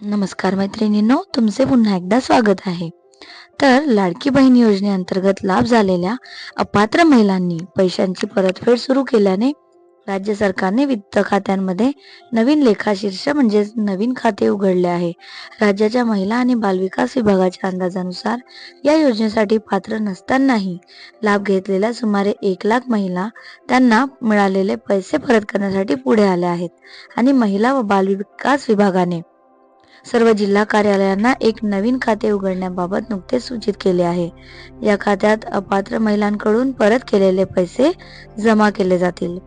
नमस्कार मैत्रिणींनो तुमचे पुन्हा एकदा स्वागत आहे. तर लाडकी बहीण योजनेअंतर्गत लाभ झालेल्या अपात्र महिलांनी पैशांची परतफेड सुरू केल्याने राज्य सरकारने वित्त खात्यांमध्ये नवीन लेखाशीर्ष म्हणजेच नवीन खाते उघडले आहे. राज्याच्या महिला आणि बालविकास विभागाच्या अंदाजानुसार या योजनेसाठी पात्र नसतानाही लाभ घेतलेल्या सुमारे एक लाख महिला त्यांना मिळालेले पैसे परत करण्यासाठी पुढे आल्या आहेत आणि महिला व बालविकास विभागाने सर्व जिल्हा कार्यालयांना एक नवीन खाते उघडण्याबाबत नुकतेच सूचित केले आहे. या खात्यात अपात्र महिलांकडून परत केलेले पैसे जमा केले जातील.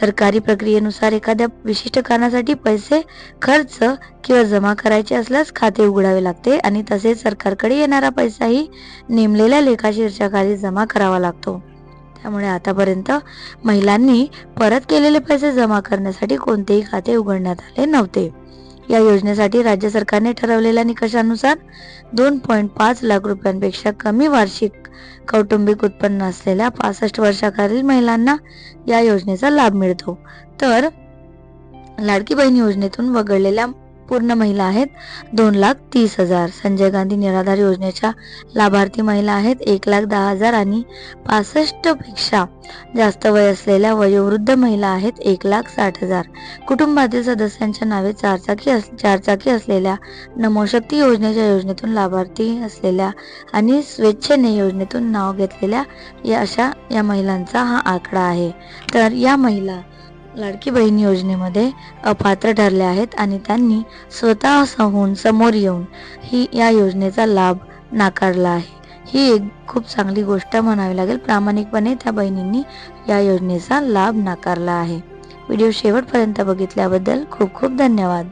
सरकारी प्रक्रियेनुसार एखाद्या विशिष्ट कारणासाठी पैसे खर्च किंवा जमा करायचे असल्यास खाते उघडावे लागते आणि तसेच सरकारकडे येणारा पैसाही नेमलेल्या लेखाशीर्षाखाली जमा करावा लागतो. त्यामुळे आतापर्यंत महिलांनी परत केलेले पैसे जमा करण्यासाठी कोणतेही खाते उघडण्यात आले नव्हते. या योजनेसाठी राज्य सरकारने ठरवलेल्या निकषानुसार दोन पॉईंट पाच लाख रुपयांपेक्षा कमी वार्षिक कौटुंबिक उत्पन्न असलेल्या पासष्ट वर्षाखालील महिलांना या योजनेचा लाभ मिळतो. तर लाडकी बहीण योजनेतून वगळलेल्या पूर्ण महिला आहेत. दोन लाख तीस हजार. संजय गांधी निराधार योजनेच्या लाभार्थी महिला आहेत. एक लाख दहा हजार आणि पासष्टपेक्षा जास्त वय असलेल्या वयोवृद्ध महिला आहेत. एक लाख साठ हजार. कुटुंबातील सदस्यांच्या नावे चारचाकी अस चारचाकी असलेल्या नमोशक्ती योजनेच्या योजनेतून लाभार्थी असलेल्या आणि स्वेच्छेने योजनेतून नाव घेतलेल्या या अशा या महिलांचा हा आकडा आहे. तर या महिला लाडकी बहीण योजनेमध्ये अपात्र ठरल्या आहेत आणि त्यांनी स्वतःहून समोर येऊन ही या योजनेचा लाभ नाकारला आहे. ही एक खूप चांगली गोष्ट म्हणावी लागेल. प्रामाणिकपणे त्या बहिणींनी या योजनेचा लाभ नाकारला आहे. व्हिडिओ शेवटपर्यंत बघितल्याबद्दल खूप खूप धन्यवाद.